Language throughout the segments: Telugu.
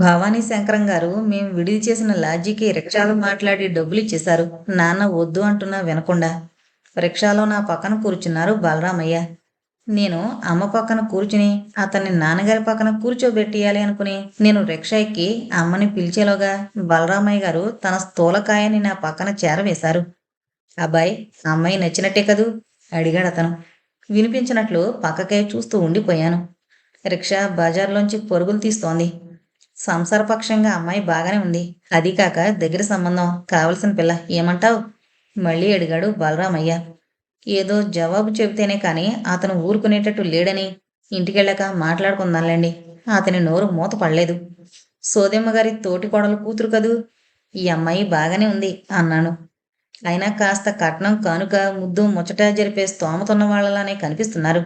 భవానీ శంకరం గారు మేము విడిది చేసిన లాడ్జికి రిక్షాలో మాట్లాడి డబ్బులు ఇచ్చేశారు. నాన్న వద్దు అంటున్నా వినకుండా. రిక్షాలో నా పక్కన కూర్చున్నారు బలరామయ్య. నేను అమ్మ పక్కన కూర్చుని అతన్ని నాన్నగారి పక్కన కూర్చోబెట్టియాలి అనుకుని నేను రిక్షా ఎక్కి అమ్మని పిలిచేలోగా బలరామయ్య గారు తన స్థూలకాయని నా పక్కన చేరవేశారు. అబ్బాయి అమ్మాయి నచ్చినట్టే కదూ? అడిగాడు అతను. వినిపించినట్లు పక్కకే చూస్తూ ఉండిపోయాను. రిక్షా బజార్లోంచి పరుగులు తీస్తోంది. సంసారపక్షంగా అమ్మాయి బాగానే ఉంది. అది కాక దగ్గర సంబంధం కావలసిన పిల్ల ఏమంటావు? మళ్ళీ అడిగాడు బలరామయ్య. ఏదో జవాబు చెబితేనే కానీ అతను ఊరుకునేటట్టు లేడని ఇంటికెళ్ళాక మాట్లాడుకుందాంలేండి. అతని నోరు మూత పడలేదు. సోదెమ్మ గారి తోటి కోడలు కూతురు కదూ? ఈ అమ్మాయి బాగానే ఉంది అన్నాను. అయినా కాస్త కట్నం కానుక ముద్దు ముచ్చట జరిపే స్తోమతున్న వాళ్ళలానే కనిపిస్తున్నారు.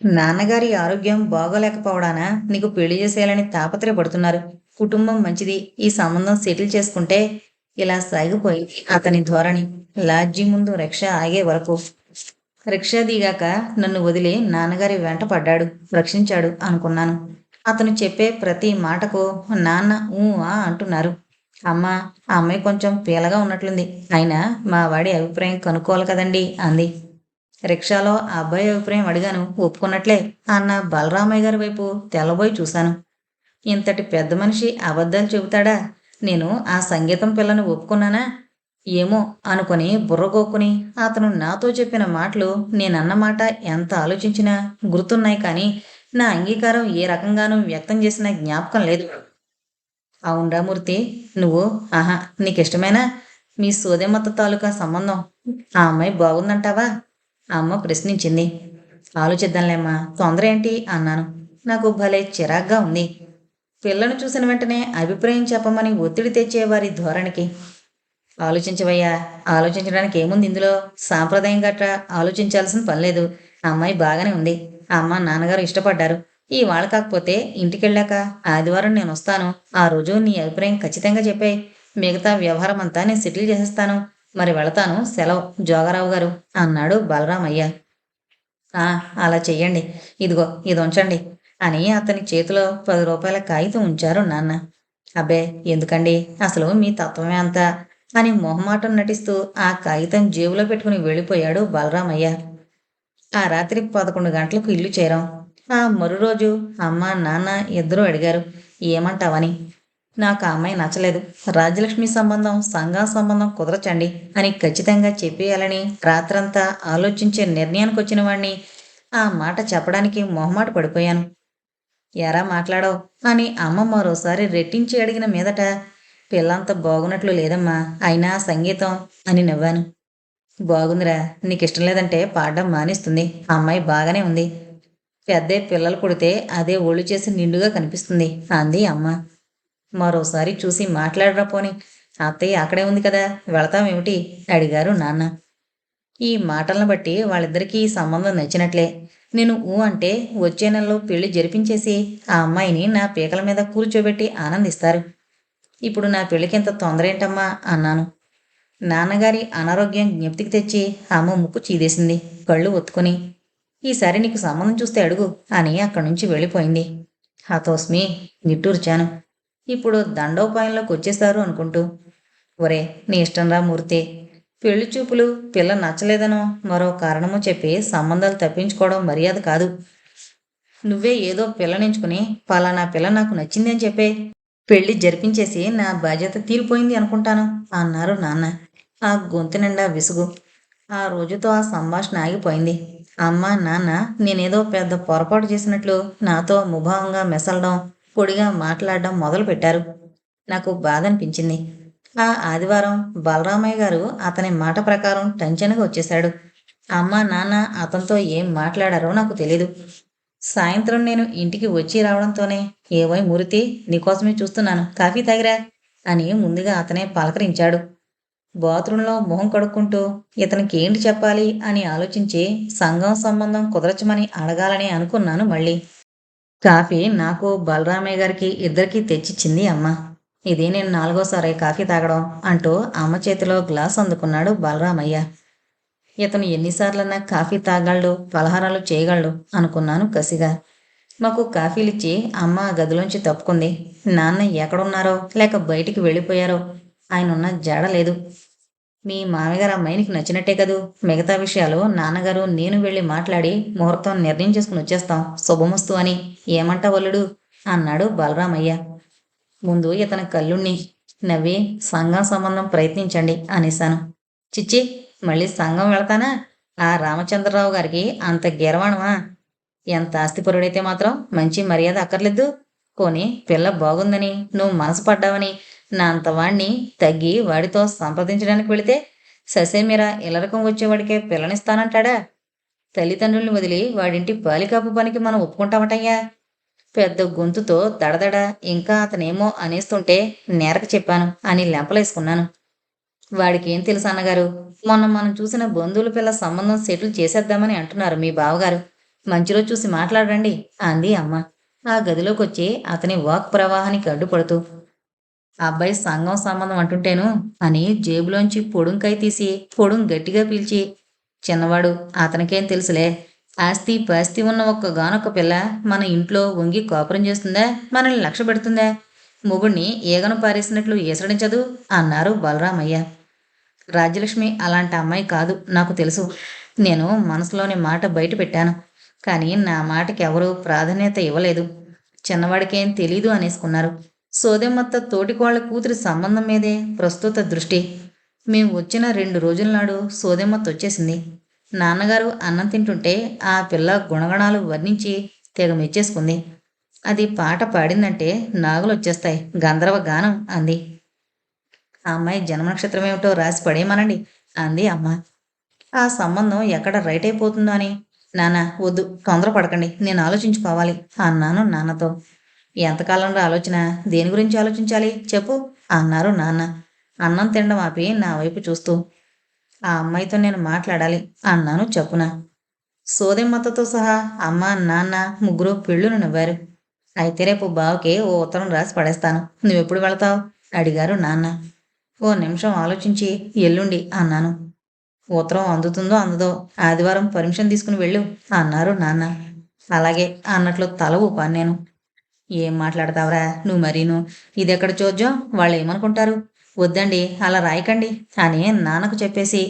నాన్నగారి ఆరోగ్యం బాగోలేకపోవడాన? నీకు పెళ్ళి చేసేయాలని తాపత్రయపడుతున్నారు. కుటుంబం మంచిది. ఈ సంబంధం సెటిల్ చేసుకుంటే ఇలా సాగిపోయింది అతని ధోరణి లాడ్జి ముందు రిక్షా ఆగే వరకు. రిక్షా దిగాక నన్ను వదిలి నాన్నగారి వెంట పడ్డాడు. రక్షించాడు అనుకున్నాను. అతను చెప్పే ప్రతి మాటకు నాన్న ఊ ఆ అంటున్నారు. అమ్మ ఆ అమ్మాయి కొంచెం పీలగా ఉన్నట్లుంది. అయినా మా వాడి అభిప్రాయం కనుక్కోవాలి కదండి అంది. రిక్షాలో ఆ అబ్బాయి అభిప్రాయం అడిగాను. ఒప్పుకున్నట్లే అన్న బలరామయ్య గారి వైపు తెల్లబోయి చూశాను. ఇంతటి పెద్ద మనిషి అబద్ధాలు చెబుతాడా? నేను ఆ సంగీతం పిల్లను ఒప్పుకున్నానా? ఏమో అనుకుని బుర్రగోక్కుని అతను నాతో చెప్పిన మాటలు నేనన్నమాట ఎంత ఆలోచించినా గుర్తున్నాయి కానీ నా అంగీకారం ఏ రకంగానూ వ్యక్తం చేసిన జ్ఞాపకం లేదు. అవునరా మూర్తి నువ్వు ఆహా నీకిష్టమేనా? మీ సోదెమ్మత్త తాలూకా సంబంధం. ఆ అమ్మాయి బాగుందంటావా? అమ్మ ప్రశ్నించింది. ఆలోచిద్దాంలేమ్మా తొందర ఏంటి అన్నాను. నాకు భలే చిరాగ్గా ఉంది. పిల్లను చూసిన వెంటనే అభిప్రాయం చెప్పమని ఒత్తిడి తెచ్చే వారి ధోరణికి. ఆలోచించవయ్యా ఆలోచించడానికి ఏముంది ఇందులో? సాంప్రదాయం గట్రా ఆలోచించాల్సిన పని లేదు. అమ్మాయి బాగానే ఉంది. అమ్మ నాన్నగారు ఇష్టపడ్డారు. ఈ వాళ్ళ కాకపోతే ఇంటికెళ్ళాక ఆదివారం నేను వస్తాను. ఆ రోజు నీ అభిప్రాయం ఖచ్చితంగా చెప్పాయి. మిగతా వ్యవహారం అంతా నేను సెటిల్ చేసేస్తాను. మరి వెళతాను. సెలవు. జోగరావు గారు అన్నాడు బలరామయ్య ఆ అలా చెయ్యండి. ఇదిగో ఇది ఉంచండి అని అతని చేతిలో పది రూపాయల కాగితం ఉంచారు నాన్న. అబ్బే ఎందుకండి? అసలు మీ తత్వమే అంతా? అని మొహమాటం నటిస్తూ ఆ కాగితం జేబులో పెట్టుకుని వెళ్ళిపోయాడు బలరామయ్య ఆ రాత్రి పదకొండు గంటలకు ఇల్లు చేరాం. ఆ మరో రోజు అమ్మ నాన్న ఇద్దరూ అడిగారు ఏమంటావని? నాకు ఆ అమ్మాయి నచ్చలేదు. రాజ్యలక్ష్మి సంబంధం సంఘం సంబంధం కుదరచండి అని ఖచ్చితంగా చెప్పేయాలని రాత్రంతా ఆలోచించే నిర్ణయానికి వచ్చిన వాణ్ణి ఆ మాట చెప్పడానికి మొహమాట పడిపోయాను. ఎరా మాట్లాడవు? అని అమ్మ మరోసారి రెట్టించి అడిగిన మీదట పిల్లంత బాగున్నట్లు లేదమ్మా అయినా సంగీతం అని నవ్వాను. బాగుందిరా నీకు ఇష్టం లేదంటే పాడడం మానేస్తుంది. అమ్మాయి బాగానే ఉంది. పెద్దే పిల్లలు పుడితే అదే ఒళ్ళు చేసి నిండుగా కనిపిస్తుంది అంది అమ్మ. మరోసారి చూసి మాట్లాడరా పోని. అత్తయ్య అక్కడే ఉంది కదా వెళతామేమిటి? అడిగారు నాన్న. ఈ మాటలను బట్టి వాళ్ళిద్దరికీ ఈ సంబంధం నచ్చినట్లే. నేను ఊ అంటే వచ్చే నెలలో పెళ్ళి జరిపించేసి ఆ అమ్మాయిని నా పీకల మీద కూర్చోబెట్టి ఆనందిస్తారు. ఇప్పుడు నా పెళ్ళికింత తొందర ఏంటమ్మా అన్నాను. నాన్నగారి అనారోగ్యం జ్ఞప్తికి తెచ్చి అమ్మ ముక్కు చీదేసింది. కళ్ళు ఒత్తుకుని ఈసారి నీకు సంబంధం చూస్తే అడుగు అని అక్కడి నుంచి వెళ్ళిపోయింది. హతోస్మి నిట్టూర్చాను. ఇప్పుడు దండోపాయంలోకి వచ్చేశారు అనుకుంటూ ఒరే నీ ఇష్టంరా మూర్తి. పెళ్ళి చూపులు పిల్ల నచ్చలేదనో మరో కారణమో చెప్పి సంబంధాలు తప్పించుకోవడం మర్యాద కాదు. నువ్వే ఏదో పిల్లనించుకుని పలానా పిల్ల నాకు నచ్చింది అని చెప్పే. పెళ్ళి జరిపించేసి నా బాధ్యత తీరిపోయింది అనుకుంటాను అన్నారు నాన్న. ఆ గొంతు నిండా విసుగు. ఆ రోజుతో ఆ సంభాషణ ఆగిపోయింది. అమ్మ నాన్న నేనేదో పెద్ద పొరపాటు చేసినట్లు నాతో ముభావంగా మెసలడం పొడిగా మాట్లాడడం మొదలుపెట్టారు. నాకు బాధ అనిపించింది ఆ ఆదివారం బలరామయ్య గారు అతని మాట ప్రకారం టెన్షన్గా వచ్చేశాడు. అమ్మ నాన్న అతనితో ఏం మాట్లాడారో నాకు తెలీదు. సాయంత్రం నేను ఇంటికి వచ్చి రావడంతోనే ఏవై మురితి నీకోసమే చూస్తున్నాను. కాఫీ తాగిరా అని ముందుగా అతనే పలకరించాడు. బాత్రూంలో మొహం కడుక్కుంటూ ఇతనికి ఏంటి చెప్పాలి అని ఆలోచించి సంఘం సంబంధం కుదరచమని అడగాలని అనుకున్నాను మళ్ళీ. కాఫీ నాకు బలరామయ్య గారికి ఇద్దరికీ తెచ్చిచ్చింది అమ్మ. ఇది నేను నాలుగోసారి కాఫీ తాగడం అంటూ అమ్మ చేతిలో గ్లాస్ అందుకున్నాడు బలరామయ్య. ఇతను ఎన్నిసార్లన్నా కాఫీ తాగలడు పలహారాలు చేయగలడు అనుకున్నాను కసిగా. మాకు కాఫీలిచ్చి అమ్మ గదిలోంచి తప్పుకుంది. నాన్న ఎక్కడున్నారో లేక బయటికి వెళ్ళిపోయారో ఆయన ఉన్న జాడ లేదు. మీ మామగారు అమ్మాయినికి నచ్చినట్టే కదూ? మిగతా విషయాలు నాన్నగారు నేను వెళ్ళి మాట్లాడి ముహూర్తం నిర్ణయం చేసుకుని వచ్చేస్తాం శుభమస్తు అని. ఏమంటా వల్లుడు అన్నాడు బలరామయ్య. ముందు ఇతని కళ్ళుణ్ణి నవ్వి సంఘం సంబంధం ప్రయత్నించండి అనేశాను. చిచ్చి మళ్ళీ సంఘం వెళతానా? ఆ రామచంద్రరావు గారికి అంత గెరవాణమా? ఎంత ఆస్తిపరుడైతే మాత్రం మంచి మర్యాద అక్కర్లేదు. కొని పిల్ల బాగుందని నువ్వు మనసు పడ్డావని నా అంతవాణ్ణి తగ్గి వాడితో సంప్రదించడానికి వెళితే ససేమిరా ఇలరకం వచ్చేవాడికే పిల్లనిస్తానంటాడా? తల్లిదండ్రుల్ని వదిలి వాడింటి బాలికాపు పనికి మనం ఒప్పుకుంటామటయ్యా. పెద్ద గొంతుతో దడదడ ఇంకా అతనేమో అనేస్తుంటే నేరక చెప్పాను అని లెంపలేసుకున్నాను. వాడికి ఏం తెలుసు అన్నగారు? మొన్న మనం చూసిన బంధువుల పిల్ల సంబంధం సెటిల్ చేసేద్దామని అంటున్నారు మీ బావగారు. మంచిలో చూసి మాట్లాడండి అంది అమ్మ. ఆ గదిలోకి వచ్చి అతని వాక్ ప్రవాహానికి అడ్డుపడుతూ అబ్బాయి సంఘం సంబంధం అంటుంటేను అని జేబులోంచి పొడుంకై తీసి పొడుం గట్టిగా పీల్చి చిన్నవాడు అతనికేం తెలుసులే ఆస్తి పాస్తి ఉన్న ఒక్క గానొక్క పిల్ల మన ఇంట్లో వంగి కోపరం చేస్తుందా మనల్ని లక్ష్య పెడుతుందా? మొగుడిని ఏగను పారేసినట్లు ఏసడించదు అన్నారు బలరామయ్య. రాజ్యలక్ష్మి అలాంటి అమ్మాయి కాదు నాకు తెలుసు. నేను మనసులోని మాట బయట పెట్టాను కానీ నా మాటకి ఎవరూ ప్రాధాన్యత ఇవ్వలేదు. చిన్నవాడికేం తెలీదు అనేసుకున్నారు. సోదెమ్మత్త తోటికోళ్ళ కూతురి సంబంధం మీదే ప్రస్తుత దృష్టి. మేము వచ్చిన రెండు రోజుల నాడు సోదెమ్మత్త వచ్చేసింది. నాన్నగారు అన్నం తింటుంటే ఆ పిల్ల గుణగణాలు వర్ణించి తెగ మెచ్చేసుకుంది. అది పాట పాడిందంటే నాగులు వచ్చేస్తాయి. గంధర్వ గానం అంది. ఆ అమ్మాయి జన్మ నక్షత్రం ఏమిటో రాసి పడేయమనండి అంది అమ్మ. ఆ సంబంధం ఎక్కడ రైట్ అయిపోతుందో అని. నాన్న వద్దు తొందరపడకండి. నేను ఆలోచించుకోవాలి అన్నాను నాన్నతో. ఎంతకాలంలో ఆలోచన? దేని గురించి ఆలోచించాలి? చెప్పు అన్నారు నాన్న. అన్నం తినడం ఆపి నా వైపు చూస్తూ. ఆ అమ్మాయితో నేను మాట్లాడాలి అన్నాను చెప్పున. సోదెమ్మతతో సహా అమ్మ నాన్న ముగ్గురు పెళ్ళును నవ్వారు. అయితే రేపు బావకి ఓ ఉత్తరం రాసి పడేస్తాను. నువ్వెప్పుడు వెళతావు? అడిగారు నాన్న. ఓ నిమిషం ఆలోచించి ఎల్లుండి అన్నాను. ఉత్తరం అందుతుందో అందదో ఆదివారం పర్మిషన్ తీసుకుని వెళ్ళు అన్నారు నాన్న. అలాగే అన్నట్లు తల ఊపాను నేను. ఏం మాట్లాడతావురా? నువ్వు మరీను. ఇది ఎక్కడ చూద్దాం వాళ్ళు ఏమనుకుంటారు వద్దండి అలా రాయకండి అని నాన్నకు చెప్పేసి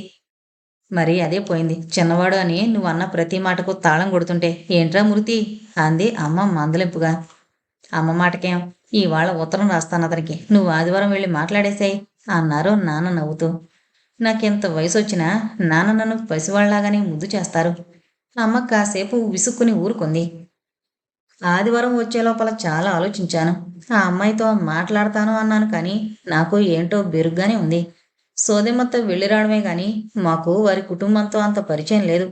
మరి అదే పోయింది. చిన్నవాడు అని నువ్వు అన్న ప్రతి మాటకు తాళం కొడుతుంటే ఏంట్రా మృతి అంది అమ్మ మందలింపుగా. అమ్మ మాటకేం? ఇవాళ ఉత్తరం రాస్తాను అతనికి. నువ్వు ఆదివారం వెళ్ళి మాట్లాడేసాయి అన్నారు నాన్న నవ్వుతూ. నాకెంత వయసు వచ్చినా నాన్న నన్ను పసివాళ్ళాగానే ముద్దు చేస్తారు. అమ్మ కాసేపు విసుక్కుని ఊరుకుంది. ఆదివారం వచ్చే లోపల చాలా ఆలోచించాను. ఆ అమ్మాయితో మాట్లాడతాను అన్నాను కానీ నాకు ఏంటో బెరుగ్గానే ఉంది. సోదెమ్మతో వెళ్ళి రావడమే కానీ మాకు వారి కుటుంబంతో అంత పరిచయం లేదు.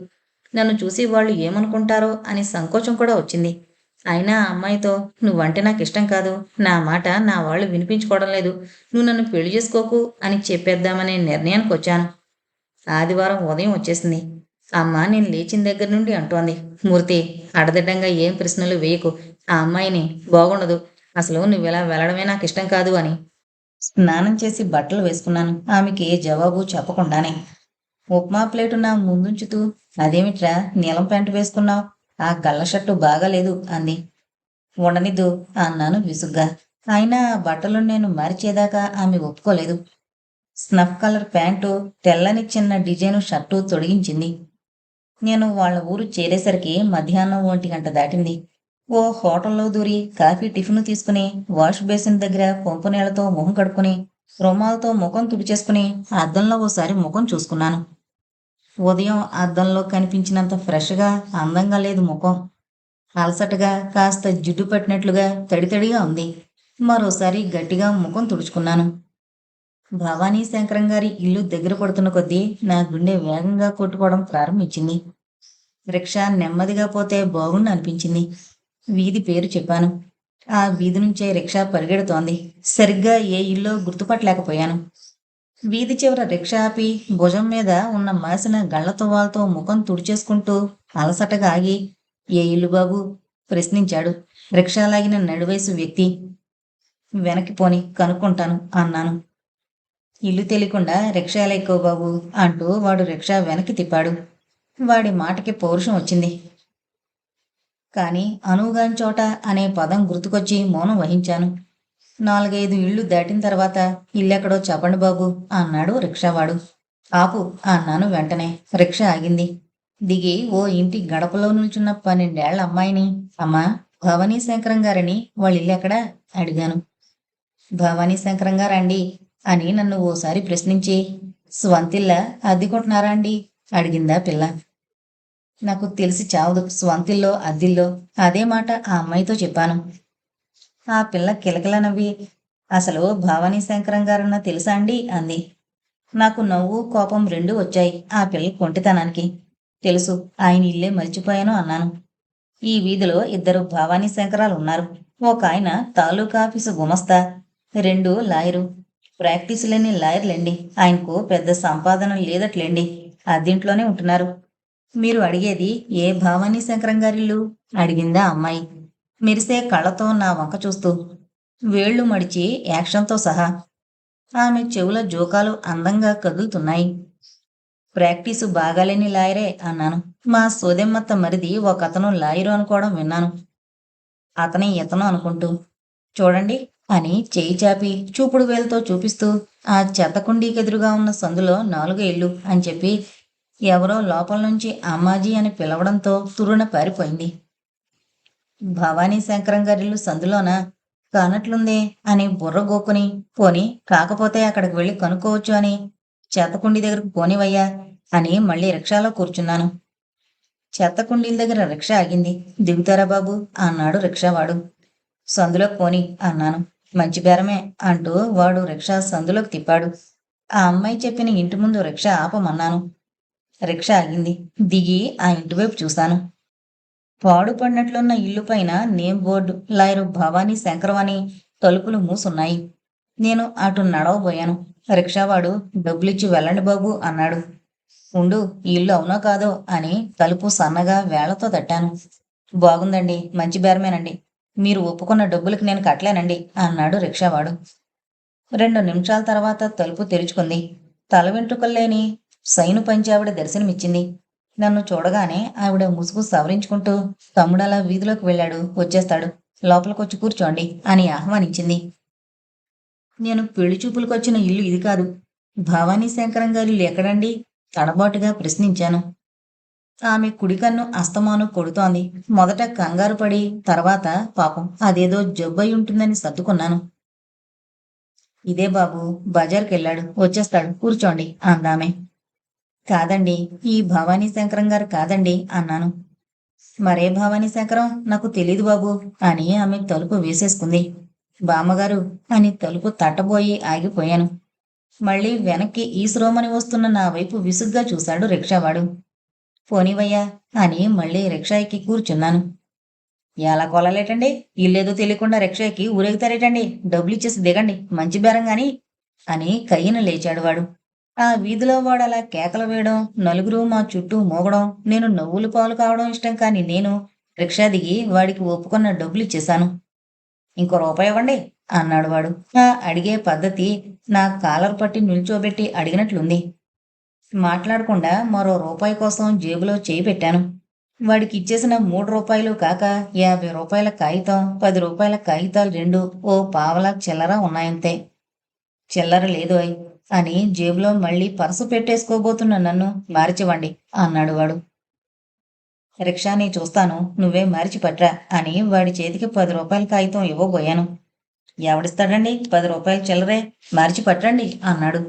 నన్ను చూసి వాళ్ళు ఏమనుకుంటారో అని సంకోచం కూడా వచ్చింది. అయినా ఆ అమ్మాయితో నువ్వంటే నాకు ఇష్టం కాదు. నా మాట నా వాళ్ళు వినిపించుకోవడం లేదు. నువ్వు నన్ను పెళ్ళి చేసుకోకు అని చెప్పేద్దామనే నిర్ణయానికి వచ్చాను. ఆదివారం ఉదయం వచ్చేసింది. అమ్మ నేను లేచిన దగ్గర నుండి అంటోంది. మూర్తి అడదిడ్డంగా ఏం ప్రశ్నలు వేయకు. ఆ అమ్మాయిని బాగుండదు. అసలు నువ్వు ఇలా వెళ్ళడమే నాకు ఇష్టం కాదు అని. స్నానం చేసి బట్టలు వేసుకున్నాను. ఆమెకి ఏ జవాబు చెప్పకుండానే. ఉప్మా ప్లేటు నా ముందుంచుతూ అదేమిట్రా నీలం ప్యాంటు వేసుకున్నావు? ఆ గల్ల షర్టు బాగాలేదు అంది. ఉండనిద్దు అన్నాను విసుగ్గా. అయినా బట్టలు నేను మరిచేదాకా ఆమె ఒప్పుకోలేదు. స్నఫ్ కలర్ ప్యాంటు తెల్లని చిన్న డిజైను షర్టు తొడిగించింది. నేను వాళ్ళ ఊరు చేరేసరికి మధ్యాహ్నం ఒంటి గంట దాటింది. ఓ హోటల్లో దూరి కాఫీ టిఫిన్ తీసుకుని వాష్ బేసిన్ దగ్గర పంపు నీళ్ళతో మొహం కడుక్కుని రుమాలతో ముఖం తుడిచేసుకుని అద్దంలో ఓసారి ముఖం చూసుకున్నాను. ఉదయం అద్దంలో కనిపించినంత ఫ్రెష్గా అందంగా లేదు ముఖం. అలసటగా కాస్త జిడ్డు పట్టినట్లుగా తడితడిగా ఉంది. మరోసారి గట్టిగా ముఖం తుడుచుకున్నాను. భవానీ శంకరం గారి ఇల్లు దగ్గర పడుతున్న కొద్దీ నా గుండె వేగంగా కొట్టుకోవడం ప్రారంభించింది. రిక్షా నెమ్మదిగా పోతే బాగుండు అనిపించింది. వీధి పేరు చెప్పాను. ఆ వీధి నుంచే రిక్షా పరిగెడుతోంది. సరిగ్గా ఏ ఇల్లో గుర్తుపట్టలేకపోయాను. వీధి చివర రిక్షా ఆపి భుజం మీద ఉన్న మాసిన గళ్ళ తువ్వాలతో ముఖం తుడిచేసుకుంటూ అలసటగా ఆగి ఏ ఇల్లు బాబు? ప్రశ్నించాడు. రిక్షా లాగిన నడివయసు వ్యక్తి. వెనక్కి పోని కనుక్కుంటాను అన్నాను. ఇల్లు తెలియకుండా రిక్షాలు ఎక్కువ బాబు అంటూ వాడు రిక్షా వెనక్కి తిప్పాడు. వాడి మాటకి పౌరుషం వచ్చింది. కానీ అనువుగాని చోట అనే పదం గుర్తుకొచ్చి మౌనం వహించాను. నాలుగైదు ఇళ్ళు దాటిన తర్వాత ఇల్లెక్కడో చెప్పండి బాబు అన్నాడు రిక్షావాడు. ఆపు అన్నాను వెంటనే. రిక్షా ఆగింది. దిగి ఓ ఇంటి గడపలో నిల్చున్న పన్నెండేళ్ళ అమ్మాయిని అమ్మా భవానీ శంకరం గారని వాళ్ళ ఇల్లు ఎక్కడా అడిగాను. భవానీ శంకరం గారండి అని నన్ను ఓసారి ప్రశ్నించి స్వంతిల్ల అద్దెకుంటున్నారా అండి? అడిగిందా పిల్ల. నాకు తెలిసి చావదు స్వంతిల్లో అద్దిల్లో. అదే మాట ఆ అమ్మాయితో చెప్పాను. ఆ పిల్ల కిలకిల నవ్వి అసలు భావానీ శంకరం గారన్న తెలుసా అండి? అంది. నాకు నవ్వు కోపం రెండూ వచ్చాయి ఆ పిల్ల కొంటితనానికి. తెలుసు ఆయన ఇల్లే మర్చిపోయాను అన్నాను. ఈ వీధిలో ఇద్దరు భవానీ శంకరాలు ఉన్నారు ఒక ఆయన తాలూకా ఆఫీసు గుమస్తా రెండు లాయరు. ప్రాక్టీస్ లేని లాయర్లేండి. ఆయనకు పెద్ద సంపాదన లేదట్లేండి. అద్దింట్లోనే ఉంటున్నారు. మీరు అడిగేది ఏ భావాని శంకరం గారిల్లు? అడిగిందా అమ్మాయి. మెరిసే కళ్ళతో నా వంక చూస్తూ వేళ్ళు మడిచి యాక్షన్తో సహా ఆమె చెవుల జోకాలు అందంగా కదులుతున్నాయి. ప్రాక్టీసు బాగాలేని లాయరే అన్నాను. మా సోదెమ్మత్త మరిది ఒక అతను లాయరు అనుకోవడం విన్నాను. అతని ఇతను అనుకుంటూ చూడండి అని చేయి చాపి చూపుడు వేలతో చూపిస్తూ ఆ చెత్తకుండీకెదురుగా ఉన్న సందులో నాలుగు ఇల్లు అని చెప్పి ఎవరో లోపల నుంచి అమ్మాజీ అని పిలవడంతో తురున పారిపోయింది. భవానీ శంకరం గారిల్లు సందులోన? కానట్లుందే అని బుర్ర గోకుని పోని కాకపోతే అక్కడికి వెళ్ళి కనుక్కోవచ్చు అని చెత్తకుండి దగ్గరకు పోనివయ్యా అని మళ్ళీ రిక్షాలో కూర్చున్నాను. చెత్తకుండీల దగ్గర రిక్షా ఆగింది. దిగుతారా బాబు? అన్నాడు రిక్షావాడు. సందులో పోని అన్నాను. మంచి బేరమే అంటూ వాడు రిక్షా సందులోకి తిప్పాడు. ఆ అమ్మాయి చెప్పిన ఇంటి ముందు రిక్షా ఆపమన్నాను. రిక్షా ఆగింది. దిగి ఆ ఇంటి వైపు చూశాను. పాడుపడినట్లున్న ఇల్లు పైన name board lawyer Bhavani Shankaram అని తలుపులు మూసున్నాయి. నేను అటు నడవబోయాను. రిక్షావాడు డబ్బులిచ్చి వెళ్ళండి బాబు అన్నాడు. ఉండు ఇల్లు అవునో కాదో అని తలుపు సన్నగా వేళ్ళతో తట్టాను. బాగుందండి మంచి బేరమేనండి. మీరు ఒప్పుకున్న డబ్బులకి నేను కట్టలేనండి అన్నాడు రిక్షావాడు. రెండు నిమిషాల తర్వాత తలుపు తెరుచుకుంది. తల వెంట్రుకల్లేని సైను పంచి ఆవిడ దర్శనమిచ్చింది. నన్ను చూడగానే ఆవిడ ముసుగు సవరించుకుంటూ తమ్ముడలా వీధిలోకి వెళ్ళాడు. వచ్చేస్తాడు. లోపలికొచ్చి కూర్చోండి అని ఆహ్వానించింది. నేను పెళ్ళి చూపులకొచ్చిన ఇల్లు ఇది కాదు. భవానీ శంకరం గారి ఇల్లు ఎక్కడండి? తడబాటుగా ప్రశ్నించాను. ఆమె కుడికన్ను అస్తమాను కొడుతోంది. మొదట కంగారు పడి తర్వాత పాపం. అదేదో జబ్బై ఉంటుందని సర్దుకున్నాను. ఇదే బాబు బజార్కి వెళ్ళాడు వచ్చేస్తాడు. కూర్చోండి అందామె. కాదండి ఈ భవానీ శంకరం గారు కాదండి అన్నాను. మరే భవానీ శంకరం? నాకు తెలీదు బాబు అని ఆమె తలుపు వేసేసుకుంది. బామ్మగారు అని తలుపు తట్టబోయి ఆగిపోయాను. మళ్ళీ వెనక్కి ఈశ్రోమని వస్తున్న నా వైపు విసుగ్గా చూశాడు రిక్షావాడు. పోనివయ్యా అని మళ్ళీ రిక్షా ఎక్కి కూర్చున్నాను. ఎలా కొలలేటండి? ఇల్లేదో తెలియకుండా రిక్షా ఎక్కి ఊరెగుతారేటండి? డబ్బులు ఇచ్చేసి దిగండి మంచి బేరం గాని అని కయ్యను లేచాడు వాడు. ఆ వీధిలో వాడు అలా కేకలు వేయడం నలుగురు మా చుట్టూ మోగడం నేను నవ్వులు పాలు కావడం ఇష్టం కాని నేను రిక్షా దిగి వాడికి ఒప్పుకున్న డబ్బులు ఇచ్చేశాను ఇంకో రూపాయి ఇవ్వండి అన్నాడు వాడు. ఆ అడిగే పద్ధతి నా కాలర్ పట్టి నిల్చోబెట్టి అడిగినట్లుంది. మాట్లాడకుండా మరో రూపాయి కోసం జేబులో చేయి పెట్టాను. వాడికి ఇచ్చేసిన మూడు రూపాయలు కాక యాభై రూపాయల కాగితం పది రూపాయల కాగితాలు రెండు ఓ పావల చిల్లర ఉన్నాయంతే. చిల్లర లేదు అయ్ అని జేబులో మళ్ళీ పర్సు పెట్టేసుకోబోతున్న నన్ను మార్చివ్వండి అన్నాడు వాడు. రిక్షాని చూస్తాను నువ్వే మార్చి పట్రా అని వాడి చేతికి పది రూపాయల కాగితం ఇవ్వబోయాను. ఎవడిస్తాడండి? పది రూపాయల చిల్లరే మార్చి పట్టండి అన్నాడు.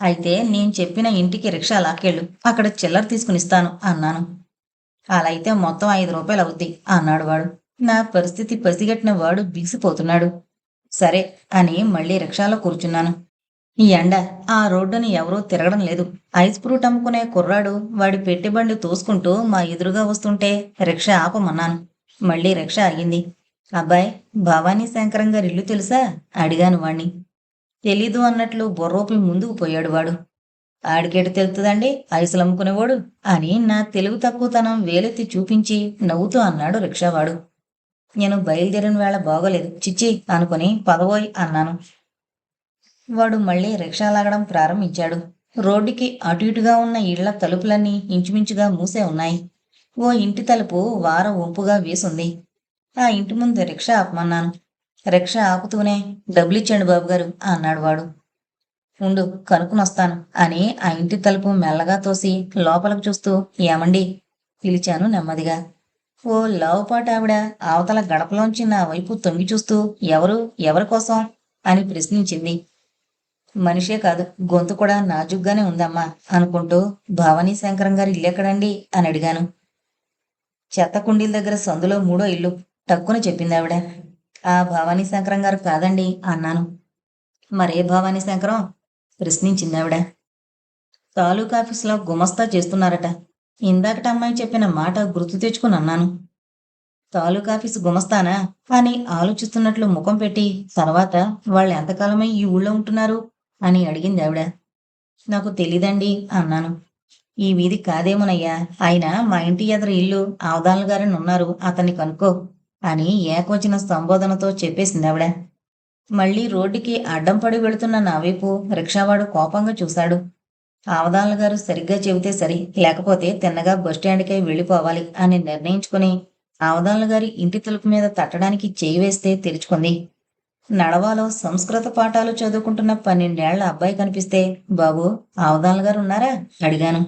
అయితే నేను చెప్పిన ఇంటికి రిక్షా లాక్కెళ్ళు. అక్కడ చిల్లర తీసుకుని ఇస్తాను అన్నాను. అలా అయితే మొత్తం ఐదు రూపాయలు అవుద్ది అన్నాడు వాడు. నా పరిస్థితి పసిగట్టిన వాడు బిగిసిపోతున్నాడు. సరే అని మళ్ళీ రిక్షాలో కూర్చున్నాను. ఈ ఎండ ఆ రోడ్డుని ఎవరూ తిరగడం లేదు. ఐస్ ఫ్రూట్ అమ్ముకునే కుర్రాడు వాడి పెట్టిబండి తోసుకుంటూ మా ఎదురుగా వస్తుంటే రిక్షా ఆపమన్నాను. మళ్ళీ రిక్షా ఆగింది. అబ్బాయ్ భవానీ శంకరం గారి ఇల్లు తెలుసా? అడిగాను వాణ్ణి. తెలీదు అన్నట్లు బొర్రోపి ముందుకు పోయాడు వాడు. ఆడికేట తెలుతుందండి? ఐసులు అమ్ముకునేవాడు? అని నా తెలుగు తక్కువతనం వేలెత్తి చూపించి నవ్వుతూ అన్నాడు రిక్షావాడు. నేను బయలుదేరిన వేళ బాగోలేదు. చిచ్చి అనుకుని పదవోయ్ అన్నాను. వాడు మళ్ళీ రిక్షా లాగడం ప్రారంభించాడు. రోడ్డుకి అటు ఇటుగా ఉన్న ఇళ్ళ తలుపులన్నీ ఇంచుమించుగా మూసే ఉన్నాయి. ఓ ఇంటి తలుపు వారం వంపుగా వేసుంది. ఆ ఇంటి ముందు రిక్షా ఆపమన్నాను రిక్షా ఆపుతూనే డబ్బులిచ్చాడు బాబుగారు అన్నాడు వాడు. ఉండు కనుక్కునొస్తాను అని ఆ ఇంటి తలుపు మెల్లగా తోసి లోపలకు చూస్తూ ఏమండి? పిలిచాను నెమ్మదిగా. ఓ లావుపాటి ఆవిడ అవతల గడపలోంచి నా వైపు తొంగి చూస్తూ ఎవరు? ఎవరి కోసం? అని ప్రశ్నించింది. మనిషే కాదు గొంతు కూడా నాజుగ్గానే ఉందమ్మా అనుకుంటూ భవానీ శంకరం గారి ఇల్లెక్కడండి అని అడిగాను. చెత్త కుండీల దగ్గర సందులో మూడో ఇల్లు టక్కున చెప్పింది ఆవిడ ఆ భవానీ శంకరం గారు కాదండి అన్నాను. మరే భవానీ శంకరం? ప్రశ్నించింది ఆవిడ. తాలూకా ఆఫీస్లో గుమస్తా చేస్తున్నారట. ఇందాకట అమ్మాయి చెప్పిన మాట గుర్తు తెచ్చుకుని అన్నాను. తాలూకా గుమస్తానా? అని ఆలోచిస్తున్నట్లు ముఖం పెట్టి తర్వాత వాళ్ళు ఎంతకాలమై ఈ ఊళ్ళో ఉంటున్నారు? అని అడిగింది ఆవిడ. నాకు తెలీదండి అన్నాను. ఈ వీధి కాదేమోనయ్యా. ఆయన మా ఇంటి ఎదురు ఇల్లు అవదాలు గారని ఉన్నారు. అతన్ని కనుక్కో. అని ఏకవచన సంబోధనతో చెప్పేసింది ఆవిడ మళ్ళీ రోడ్డుకి అడ్డం పడి వెళుతున్న నా వైపు రిక్షావాడు కోపంగా చూశాడు. అవదాల గారు సరిగ్గా చెబితే సరి లేకపోతే తిన్నగా బస్టాండ్కై వెళ్ళిపోవాలి అని నిర్ణయించుకుని అవదాల గారి ఇంటి తలుపు మీద తట్టడానికి చేయి వేస్తే తెరుచుకుంది. నడవాలో సంస్కృత పాఠాలు చదువుకుంటున్న పన్నెండేళ్ళ అబ్బాయి కనిపిస్తే బాబు అవదాల గారు ఉన్నారా? అడిగాను.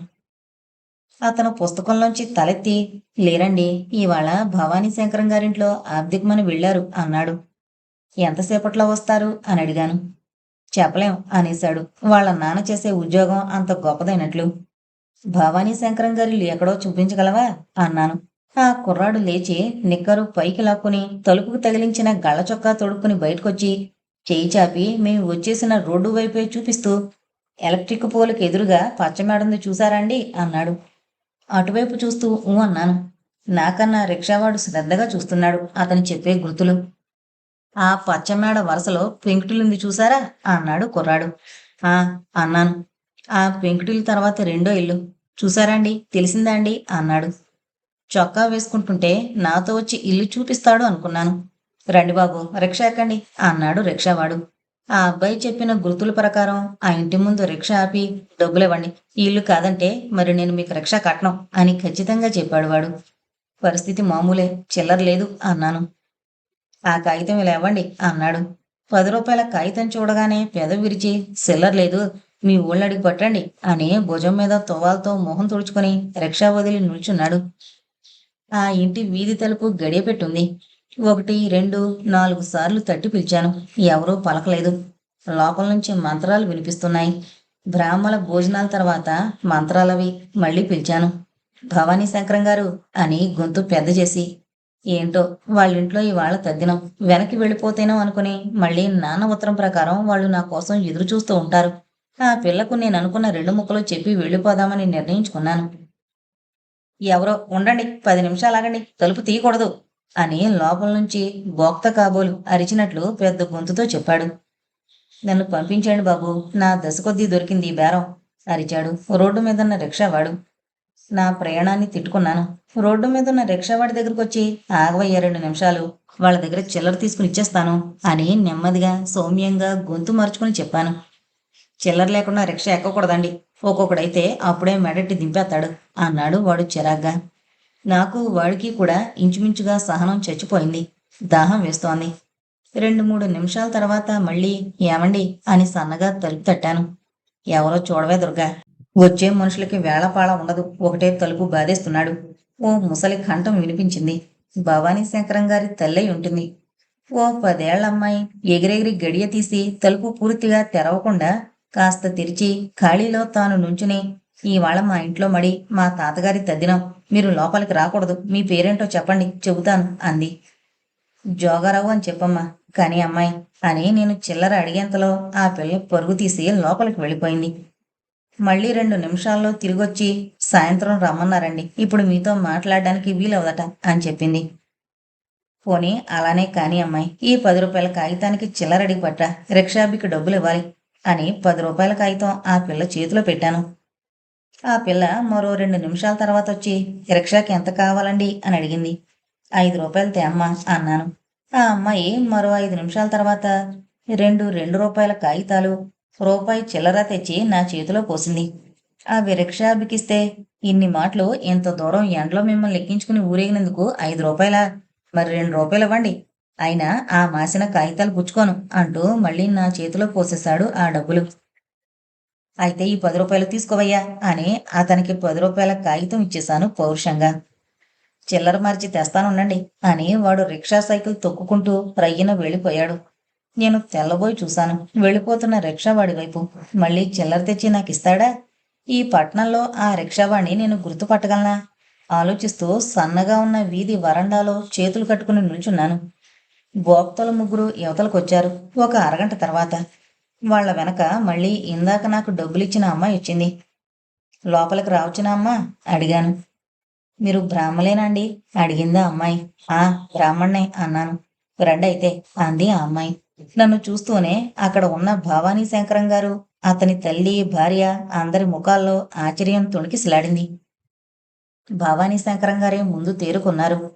అతను పుస్తకంలోంచి తలెత్తి లేరండి ఇవాళ భవానీ శంకరం గారింట్లో ఆర్థికమని వెళ్ళారు అన్నాడు. ఎంతసేపట్లో వస్తారు అని అడిగాను. చెప్పలేం అనేశాడు. వాళ్ళ నాన్న చేసే ఉద్యోగం అంత గొప్పదైనట్లు. భవానీ శంకరం గారిలు ఎక్కడో చూపించగలవా అన్నాను. ఆ కుర్రాడు లేచి నిక్కరు పైకి లాక్కుని తలుపుకు తగిలించిన గళ్ళ చొక్కా తొడుక్కుని బయటకొచ్చి చేయి చాపి మేము వచ్చేసిన రోడ్డు వైపే చూపిస్తూ ఎలక్ట్రిక్ పోలుకి ఎదురుగా పచ్చమేడంది చూసారండి అన్నాడు. అటువైపు చూస్తూ ఊ అన్నాను. నాకన్నా రిక్షావాడు శ్రద్ధగా చూస్తున్నాడు అతను చెప్పే గుర్తులు. ఆ పచ్చమేడ వరుసలో పెంకుటిలుంది చూసారా? అన్నాడు కుర్రాడు. ఆ అన్నాను. ఆ పెంకుటిల తర్వాత రెండో ఇల్లు. చూసారండి తెలిసిందా అండి? అన్నాడు. చొక్కా వేసుకుంటుంటే నాతో వచ్చి ఇల్లు చూపిస్తాడు అనుకున్నాను. రండి బాబు రిక్షా ఎక్కండి అన్నాడు రిక్షావాడు. ఆ అబ్బాయి చెప్పిన గుర్తుల ప్రకారం ఆ ఇంటి ముందు రిక్షా ఆపి డబ్బులివ్వండి. ఇల్లు కాదంటే మరి నేను మీకు రిక్షా కట్టను అని ఖచ్చితంగా చెప్పాడు వాడు. పరిస్థితి మామూలే చిల్లర లేదు అన్నాను. ఆ కాగితం ఇలా ఇవ్వండి అన్నాడు. పది రూపాయల కాగితం చూడగానే పెద విరిచి సిల్లర్ లేదు మీ ఊళ్ళడికి పట్టండి అని భుజం మీద తువాలతో మొహం తుడుచుకొని రిక్షా వదిలి నిల్చున్నాడు. ఆ ఇంటి వీధి తలుపు గడియపెట్టుంది ఒకటి రెండు నాలుగు సార్లు తట్టి పిలిచాను. ఎవరూ పలకలేదు. లోపల నుంచి మంత్రాలు వినిపిస్తున్నాయి. బ్రాహ్మణ భోజనాల తర్వాత మంత్రాలవి మళ్ళీ పిలిచాను. భవానీ శంకరం గారు అని గొంతు పెద్ద చేసి ఏంటో వాళ్ళ ఇంట్లో ఇవాళ తద్దినం. వెనక్కి వెళ్ళిపోతేనో అనుకుని మళ్ళీ నాన్న ఉత్తరం ప్రకారం వాళ్ళు నా కోసం ఎదురు చూస్తూ ఉంటారు. ఆ పిల్లకు నేను అనుకున్న రెండు ముక్కలు చెప్పి వెళ్ళిపోదామని నిర్ణయించుకున్నాను. ఎవరో ఉండండి పది నిమిషాలు ఆగండి. తలుపు తీయకూడదు. అని లోపల నుంచి బోక్త కాబోలు అరిచినట్లు పెద్ద గొంతుతో చెప్పాడు. నన్ను పంపించండి బాబు. నా దశ కొద్దీ దొరికింది బేరం అరిచాడు. రోడ్డు మీదన్న రిక్షావాడు. నా ప్రయాణాన్ని తిట్టుకున్నాను. రోడ్డు మీద ఉన్న రిక్షావాడి దగ్గరకు వచ్చి ఆగవయ్యా రెండు నిమిషాలు. వాళ్ళ దగ్గర చిల్లర తీసుకుని ఇచ్చేస్తాను అని నెమ్మదిగా సౌమ్యంగా గొంతు మార్చుకుని చెప్పాను. చిల్లర లేకుండా రిక్షా ఎక్కకూడదండి. ఒక్కొక్కడైతే అప్పుడే మెడట్టి దింపేస్తాడు అన్నాడు వాడు చిరాగ్గా. నాకు వాడికి కూడా ఇంచుమించుగా సహనం చచ్చిపోయింది. దాహం వేస్తోంది. రెండు మూడు నిమిషాల తర్వాత మళ్ళీ ఏమండి అని సన్నగా తలుపు తట్టాను. ఎవరో చూడవే దుర్గా. వచ్చే మనుషులకి వేళపాళ ఉండదు. ఒకటే తలుపు బాధేస్తున్నాడు. ఓ ముసలి కంఠం వినిపించింది. భవానీ శంకరం గారి తల్లై ఉంటుంది. ఓ పదేళ్ళ అమ్మాయి ఎగిరెగిరి గడియ తీసి తలుపు పూర్తిగా తెరవకుండా కాస్త తెరిచి ఖాళీలో తాను నుంచుని ఇవాళ మా ఇంట్లో మడి మా తాతగారి తద్దినం. మీరు లోపలికి రాకూడదు. మీ పేరేంటో చెప్పండి. చెబుతాను అంది. జోగారావు అని చెప్పమ్మా. కానీ అమ్మాయి అని నేను చిల్లర అడిగేంతలో ఆ పిల్ల పరుగు తీసి లోపలికి వెళ్ళిపోయింది. మళ్ళీ రెండు నిమిషాల్లో తిరిగొచ్చి సాయంత్రం రమ్మన్నారండి. ఇప్పుడు మీతో మాట్లాడడానికి వీలవదట అని చెప్పింది. పోనీ అలానే కాని అమ్మాయి ఈ పది రూపాయల కాగితానికి చిల్లరడికి పట్ట రిక్షాబికి డబ్బులు ఇవ్వాలి అని పది రూపాయల కాగితం ఆ పిల్ల చేతిలో పెట్టాను. ఆ పిల్ల మరో రెండు నిమిషాల తర్వాత వచ్చి రిక్షాకి ఎంత కావాలండి? అని అడిగింది. ఐదు రూపాయలు తేమ్మా అన్నాను. ఆ అమ్మాయి మరో ఐదు నిమిషాల తర్వాత రెండు రెండు రూపాయల కాగితాలు రూపాయి చిల్లర తెచ్చి నా చేతిలో పోసింది. అవి రిక్షా బికిస్తే ఇన్ని మాటలు ఇంత దూరం ఎండలో మిమ్మల్ని ఎక్కించుకుని ఊరేగినందుకు ఐదు రూపాయల? మరి రెండు రూపాయలు ఇవ్వండి. అయినా ఆ మాసిన కాగితాలు పుచ్చుకోను అంటూ మళ్ళీ నా చేతిలో పోసేశాడు ఆ డబ్బులు. అయితే ఈ పది రూపాయలు తీసుకోవయ్యా అని అతనికి పది రూపాయల కాగితం ఇచ్చేశాను పౌరుషంగా. చిల్లర మార్చి తెస్తానుండండి అని వాడు రిక్షా సైకిల్ తొక్కుకుంటూ రయ్యన వెళ్ళిపోయాడు. నేను తెల్లబోయి చూశాను. వెళ్ళిపోతున్న రిక్షావాడి వైపు. మళ్ళీ చిల్లర తెచ్చి నాకు ఇస్తాడా ఈ పట్టణంలో ఆ రిక్షావాణ్ణి నేను గుర్తుపట్టగలనా? ఆలోచిస్తూ సన్నగా ఉన్న వీధి వరండాలో చేతులు కట్టుకుని నిల్చున్నాను. గోప్తల ముగ్గురు యువతలకొచ్చారు. ఒక అరగంట తర్వాత వాళ్ళ వెనక మళ్ళీ ఇందాక నాకు డబ్బులిచ్చిన అమ్మాయి వచ్చింది. లోపలికి రావచ్చిన అమ్మ? అడిగాను. మీరు బ్రాహ్మలేనండి? అడిగిందా అమ్మాయి. ఆ బ్రాహ్మణ్ణే అన్నాను. రండి అయితే అంది ఆ అమ్మాయి. నన్ను చూస్తూనే అక్కడ ఉన్న భవానీ శంకరం గారు అతని తల్లి భార్య అందరి ముఖాల్లో ఆశ్చర్యం తొణికిసలాడింది. భవానీ శంకరం గారే ముందు తేరుకున్నారు.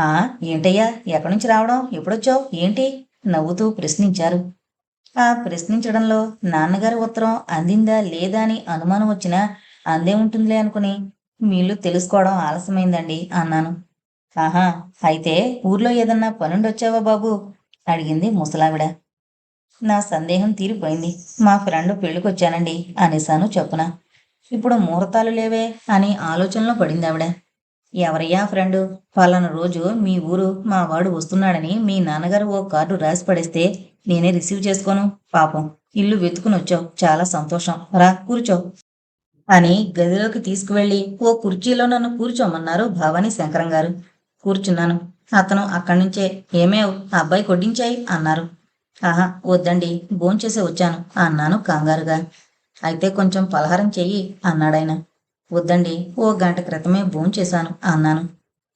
ఆ ఏంటయ్యా? ఎక్కడి నుంచి రావడం? ఎప్పుడొచ్చావు? ఏంటి? నవ్వుతూ ప్రశ్నించారు. ఆ ప్రశ్నించడంలో నాన్నగారి ఉత్తరం అందిందా లేదా అని అనుమానం వచ్చినా అందే ఉంటుందిలే అనుకుని మీళ్ళు తెలుసుకోవడం ఆలస్యమైందండి అన్నాను. ఆహా అయితే ఊర్లో ఏదన్నా పనుండొచ్చావా బాబు? అడిగింది ముసలావిడ. నా సందేహం తీరిపోయింది. మా ఫ్రెండ్ పెళ్ళికొచ్చానండి అనేసాను చెప్పున. ఇప్పుడు ముహూర్తాలు లేవే అని ఆలోచనలో పడింది ఆవిడ. ఎవరయ్యా ఫ్రెండ్? పలానా రోజు మీ ఊరు మా వాడు వస్తున్నాడని మీ నాన్నగారు ఓ కార్డు రాసి పడేస్తే నేనే రిసీవ్ చేసుకోను. పాపం. ఇల్లు వెతుకుని వచ్చావు. చాలా సంతోషం. రా కూర్చో. అని గదిలోకి తీసుకువెళ్ళి ఓ కుర్చీలో నన్ను కూర్చోమన్నారు భావాని శంకరం గారు. కూర్చున్నాను. అతను అక్కడి నుంచే ఏమేవ్ ఆ అబ్బాయి కొడ్డించాయి అన్నారు. ఆహా వద్దండి. భోంచేసి వచ్చాను అన్నాను కంగారుగా. అయితే కొంచెం పలహారం చెయ్యి అన్నాడాయన. వద్దండి. ఓ గంట క్రితమే భోంచేశాను అన్నాను.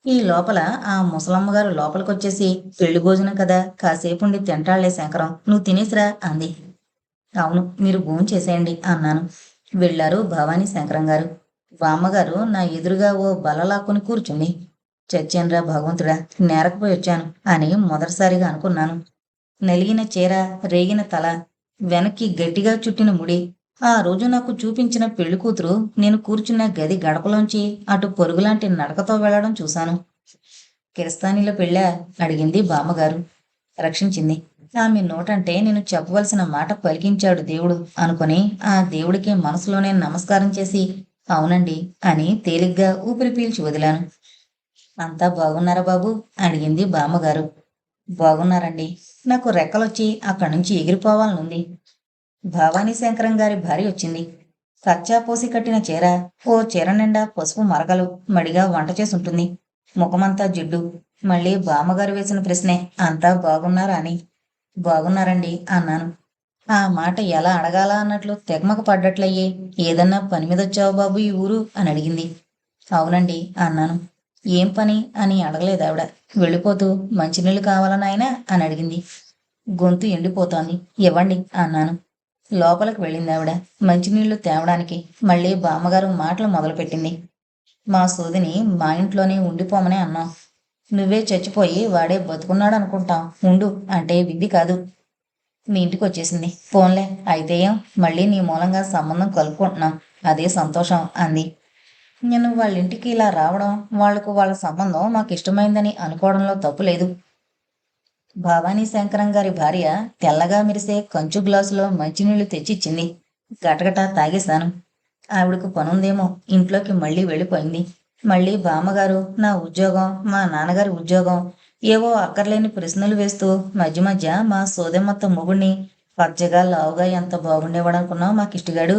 ఈ లోపల ఆ ముసలమ్మగారు లోపలికి వచ్చేసి పెళ్ళి భోజనం కదా కాసేపు ఉండి తింటాళ్ళే శంకరం. నువ్వు తినేసిరా అంది. అవును మీరు భోంచేసేయండి అన్నాను. వెళ్ళారు భవానీ శంకరం గారు. బామ్మగారు నా ఎదురుగా ఓ బలలాక్కుని కూర్చుంది. చచ్చానురా భగవంతుడా నేరకపోయి వచ్చాను అని మొదటిసారిగా అనుకున్నాను. నలిగిన చీర రేగిన తల వెనక్కి గట్టిగా చుట్టిన ముడి ఆ రోజు నాకు చూపించిన పెళ్ళి కూతురు నేను కూర్చున్న గది గడపలోంచి అటు పొరుగులాంటి నడకతో వెళ్ళడం చూశాను. కిరస్తానీలో పెళ్ళా? అడిగింది బామ్మగారు. రక్షించింది. ఆమె నోటంటే నేను చెప్పవలసిన మాట పలికించాడు దేవుడు అనుకుని ఆ దేవుడికి మనసులోనే నమస్కారం చేసి అవునండి అని తేలిగ్గా ఊపిరి పీల్చి వదిలాను. అంతా బాగున్నారా బాబు? అడిగింది బామ్మగారు. బాగున్నారండి. నాకు రెక్కలొచ్చి అక్కడి నుంచి ఎగిరిపోవాలనుంది. భవానీ శంకరం గారి భార్య వచ్చింది. కచ్చా పోసి కట్టిన చీర ఓ చీర నిండా పసుపు మరకలు మడిగా వంట చేసుంటుంది. ముఖమంతా జిడ్డు. మళ్ళీ బామ్మగారు వేసిన ప్రశ్నే అంతా బాగున్నారా అని. బాగున్నారండి అన్నాను. ఆ మాట ఎలా అడగాలా అన్నట్లు తెగమక పడ్డట్లయ్యే ఏదన్నా పని మీద వచ్చావు బాబు ఈ ఊరు అని అడిగింది. అవునండి అన్నాను. ఏం పని అని అడగలేదు ఆవిడ. వెళ్ళిపోతూ మంచినీళ్ళు కావాలని ఆయన అని అడిగింది. గొంతు ఎండిపోతోంది. ఇవ్వండి అన్నాను. లోపలికి వెళ్ళింది ఆవిడ. మంచినీళ్ళు తేవడానికి మళ్ళీ బామ్మగారు మాటలు మొదలుపెట్టింది. మా సోదిని మా ఇంట్లోనే ఉండిపోమని అన్నాం. నువ్వే చచ్చిపోయి వాడే బతుకున్నాడు అనుకుంటాం ఉండు అంటే విధి కాదు. మీ ఇంటికి వచ్చేసింది ఫోన్లే అయితే ఏం? మళ్ళీ నీ మూలంగా సంబంధం కలుపుకుంటున్నాం. అదే సంతోషం అంది. నేను వాళ్ళ ఇంటికి ఇలా రావడం వాళ్ళకు వాళ్ళ సంబంధం మాకు ఇష్టమైందని అనుకోవడంలో తప్పు లేదు. భవానీ శంకరం గారి భార్య తెల్లగా మెరిసే కంచు గ్లాసులో మంచినీళ్ళు తెచ్చిచ్చింది గటగట తాగేశాను. ఆవిడకు పనుందేమో ఇంట్లోకి మళ్ళీ వెళ్ళిపోయింది. మళ్ళీ బామ్మగారు నా ఉద్యోగం మా నాన్నగారి ఉద్యోగం ఏవో అక్కర్లేని ప్రశ్నలు వేస్తూ మధ్య మధ్య మా సోదెమ్మత్త మొగుడిని పచ్చగా లావుగా ఎంత బాగుండేవాడు అనుకున్నావు మాకు ఇష్టగాడు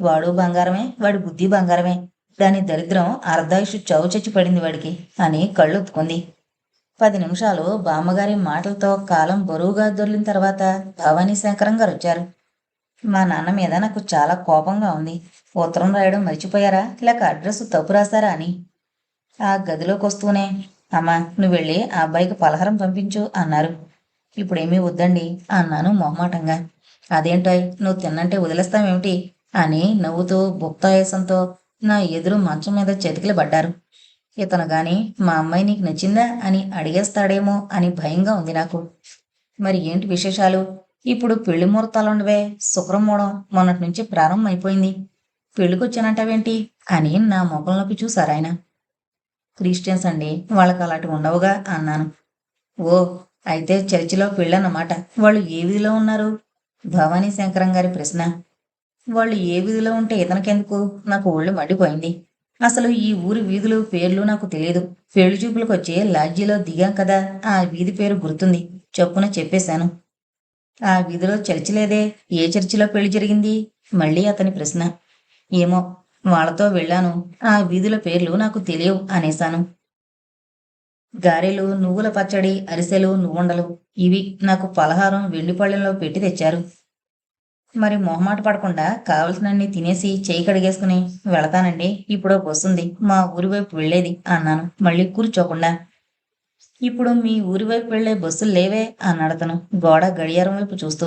వాడు బంగారమే వాడి బుద్ధి బంగారమే. దాని దరిద్రం అర్ధాయుషు చవు చచ్చి పడింది వాడికి అని కళ్ళొత్తుకుంది పది నిమిషాలు బామ్మగారి మాటలతో కాలం బరువుగా దొర్లిన తర్వాత భవానీ శంకరం గారు వచ్చారు. మా నాన్న మీద నాకు చాలా కోపంగా ఉంది. ఉత్తరం రాయడం మర్చిపోయారా? లేక అడ్రస్ తప్పు రాశారా అని. ఆ గదిలోకి వస్తూనే అమ్మా నువ్వు వెళ్ళి ఆ అబ్బాయికి పలహారం పంపించు అన్నారు. ఇప్పుడేమీ వద్దండి అన్నాను మొహమాటంగా. అదేంటాయ్ నువ్వు తిన్నంటే వదిలేస్తావేమిటి అని నవ్వుతూ బుక్తాయాసంతో నా ఎదురు మంచం మీద చతికిల పడ్డారు ఇతను గాని మా అమ్మాయి నీకు నచ్చిందా? అని అడిగేస్తాడేమో అని భయంగా ఉంది నాకు. మరి ఏంటి విశేషాలు? ఇప్పుడు పెళ్ళి ముహూర్తాలుండవే శుక్రమూడం మొన్నటి నుంచి ప్రారంభం అయిపోయింది పెళ్ళికొచ్చానంటావేంటి? అని నా ముఖంలోకి చూశారు ఆయన. క్రిస్టియన్స్ అండి వాళ్ళకి అలాంటివి ఉండవుగా అన్నాను. ఓ అయితే చర్చిలో పెళ్ళన్నమాట. వాళ్ళు ఏ విధిలో ఉన్నారు? భవానీ శంకరం గారి ప్రశ్న. వాళ్ళు ఏ వీధిలో ఉంటే ఇతనికెందుకు? నాకు ఒళ్ళు మండిపోయింది. అసలు ఈ ఊరి వీధులు పేర్లు నాకు తెలియదు. పెళ్ళి చూపులకు వచ్చే లాడ్జీలో దిగాం కదా ఆ వీధి పేరు గుర్తుంది. చొప్పున చెప్పేశాను. ఆ వీధిలో చర్చి లేదే ఏ చర్చిలో పెళ్ళి జరిగింది? మళ్ళీ అతని ప్రశ్న. ఏమో వాళ్ళతో వెళ్ళాను. ఆ వీధుల పేర్లు నాకు తెలియవు అనేశాను. గారెలు నువ్వుల పచ్చడి అరిసెలు నువ్వుండలు ఇవి నాకు పలహారం వెండి పళ్ళెంలో పెట్టి తెచ్చారు. మరి మొహమాట పడకుండా కావలసినన్ని తినేసి చేయి కడిగేసుకుని వెళతానండి. ఇప్పుడు వస్తుంది మా ఊరి వైపు వెళ్ళేది అన్నాను. మళ్ళీ కూర్చోకుండా ఇప్పుడు మీ ఊరి వైపు వెళ్ళే బస్సులు లేవే అన్నాడు అతను. గోడ గడియారం వైపు చూస్తూ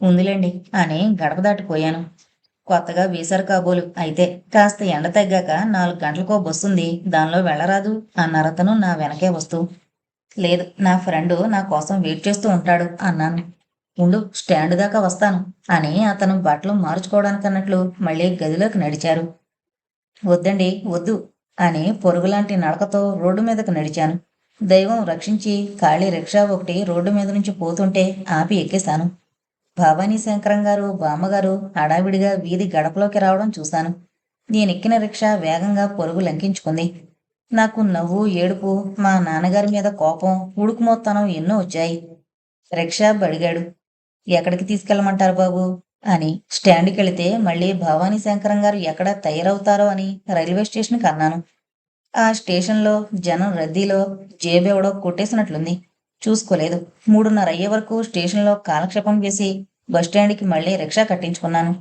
ఉందిలేండి అని గడప దాటిపోయాను. కొత్తగా వేశారు కాబోలు. అయితే కాస్త ఎండ తగ్గాక నాలుగు గంటలకో బస్సు ఉంది. దానిలో వెళ్ళరాదు అన్నారు అతను నా వెనకే వస్తూ. లేదు నా ఫ్రెండ్ నా కోసం వెయిట్ చేస్తూ ఉంటాడు అన్నాను. ఉండు స్టాండ్ దాకా వస్తాను అని అతను బట్టలు మార్చుకోవడానికి అన్నట్లు మళ్ళీ గదిలోకి నడిచారు. వద్దండి వద్దు అని పొరుగులాంటి నడకతో రోడ్డు మీదకు నడిచాను. దైవం రక్షించి ఖాళీ రిక్షా ఒకటి రోడ్డు మీద నుంచి పోతుంటే ఆపి ఎక్కేశాను భవానీ శంకరం గారు బామ్మగారు హడావిడిగా వీధి గడపలోకి రావడం చూశాను. నేనెక్కిన రిక్షా వేగంగా పొరుగు లంకించుకుంది. నాకు నవ్వు ఏడుపు మా నాన్నగారి మీద కోపం ఉడుకుమోత్తనం ఎన్నో వచ్చాయి. రిక్షా బడిగాడు. ఎక్కడికి తీసుకెళ్ళమంటారు బాబు? అని స్టాండ్కి వెళితే మళ్ళీ భవానీ శంకరం గారు ఎక్కడ తయారవుతారో అని రైల్వే స్టేషన్కి అన్నాను. ఆ స్టేషన్లో జనం రద్దీలో జేబెవడో కొట్టేసినట్లుంది. చూసుకోలేదు. మూడున్నర అయ్యే వరకు స్టేషన్లో కాలక్షేపం చేసి బస్టాండ్కి మళ్ళీ రిక్షా కట్టించుకున్నాను.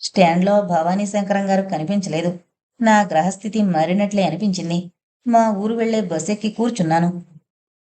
స్టాండ్లో భవానీ శంకరం గారు కనిపించలేదు. నా గ్రహస్థితి మారినట్లే అనిపించింది. మా ఊరు వెళ్ళే బస్ ఎక్కి కూర్చున్నాను.